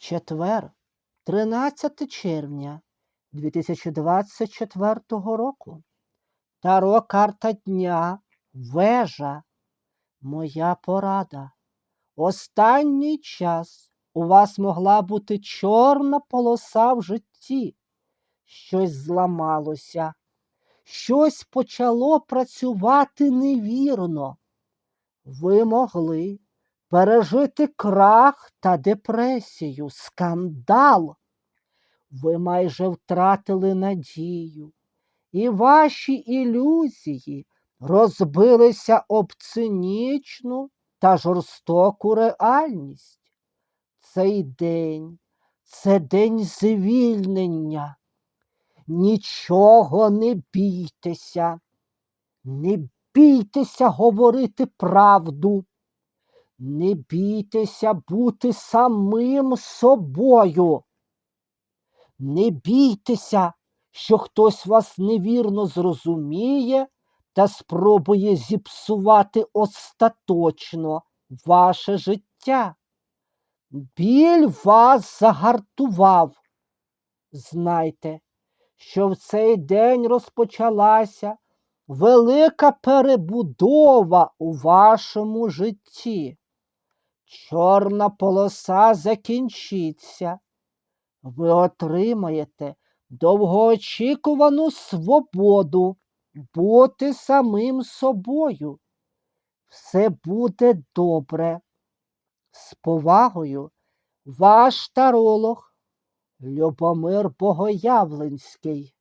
Четвер, 13 червня 2024 року. Таро карта дня, вежа. Моя порада. Останній час у вас могла бути чорна полоса в житті. Щось зламалося, щось почало працювати невірно. Ви могли пережити крах та депресію, скандал. Ви майже втратили надію, і ваші ілюзії розбилися об цинічну та жорстоку реальність. Цей день це день звільнення. Нічого не бійтеся, не бійтеся говорити правду. Не бійтеся бути самим собою. Не бійтеся, що хтось вас невірно зрозуміє та спробує зіпсувати остаточно ваше життя. Біль вас загартував. Знайте, що в цей день розпочалася велика перебудова у вашому житті. Чорна полоса закінчиться. Ви отримаєте довгоочікувану свободу бути самим собою. Все буде добре. З повагою, ваш таролог Любомир Богоявленський.